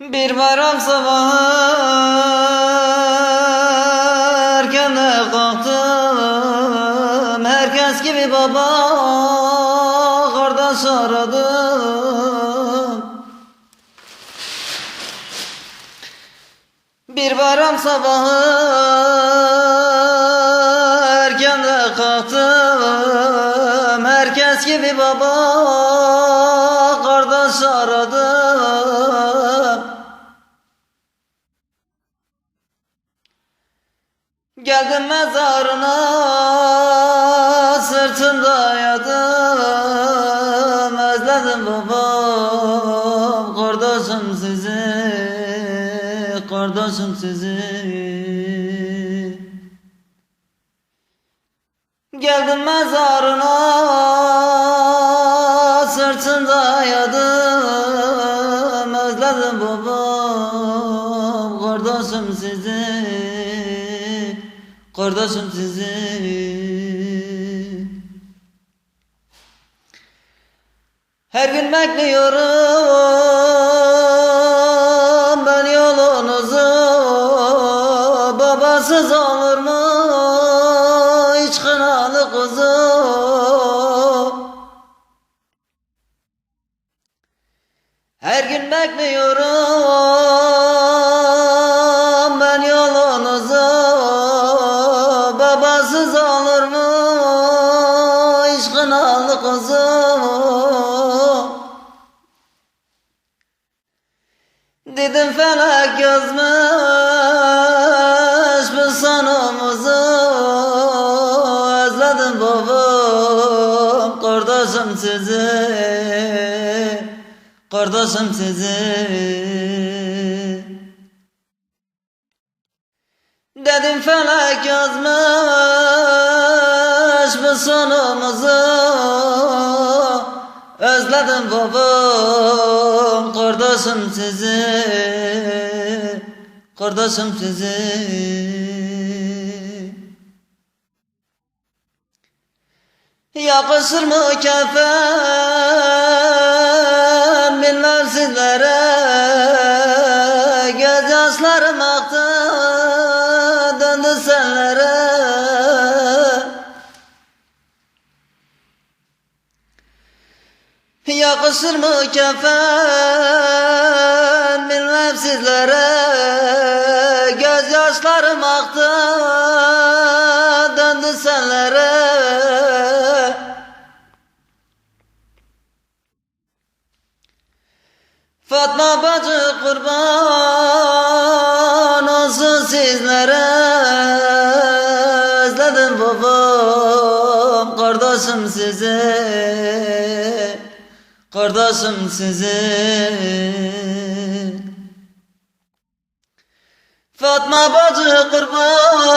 Bir bayram sabahı erkenden kalktım. Herkes gibi baba kardeş aradım. Bir bayram sabahı Herkes gibi baba kardeş aradım Geldim mezarına sırtımda yadım Özledim babam kardeşim sizi Kardeşim sizi. Geldim mezarına sırtında yadım Özledim babam kardeşim sizi Kardeşim sizi. Her gün bekliyorum ben yolunuzu. Babasız olur mu? Hiç kınalı kuzu Her gün bekliyorum ben yolunuzu. Babasız olur mu hiç kınalı kuzu? Dedim felek yazmış bu sonumuzu. Özledim babam kardeşim sizi Kardeşim sizi. Dedim felek yazmış bu sonumuzu. Özledim babam kardeşim sizi Kardeşim sizi. Yakışır mı kefen Göz yaşlarım aktı döndü senlere Yakışır mı kefen bilmem sizlere. Göz yaşlarım aktı döndü senlere Fatma bacı kurban olsun sizlere Özledim babam kardeşim sizi Kardeşim sizi. Fatma bacı kurban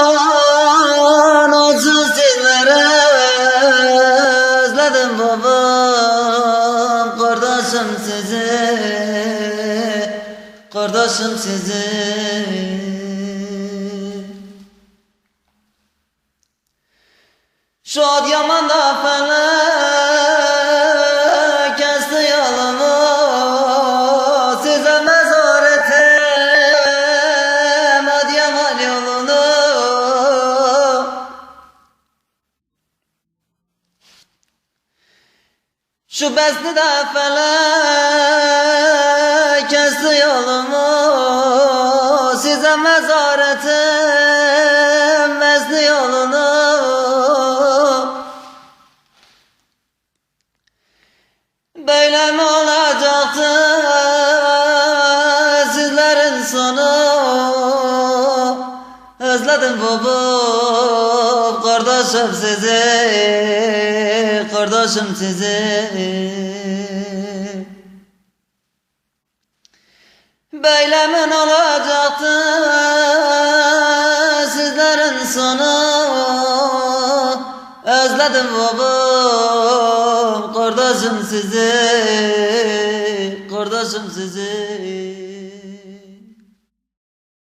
olsun sizlere Özledim babam kardeşim sizi Kardeşim sizi Şu Adıyaman'da felek kesti yolumu Size mezar ettim Adıyaman yolunu. Şu besli de felek kesti yolumu Size mezar ettim besli yolunu Böyle mi olacaktı? Sizlerin sonu. Özledim babam kardeşim sizi Kardeşim sizi. Böyle mi olacaktı? Sizlerin sonu Özledim babam kardeşim sizi Kardeşim sizi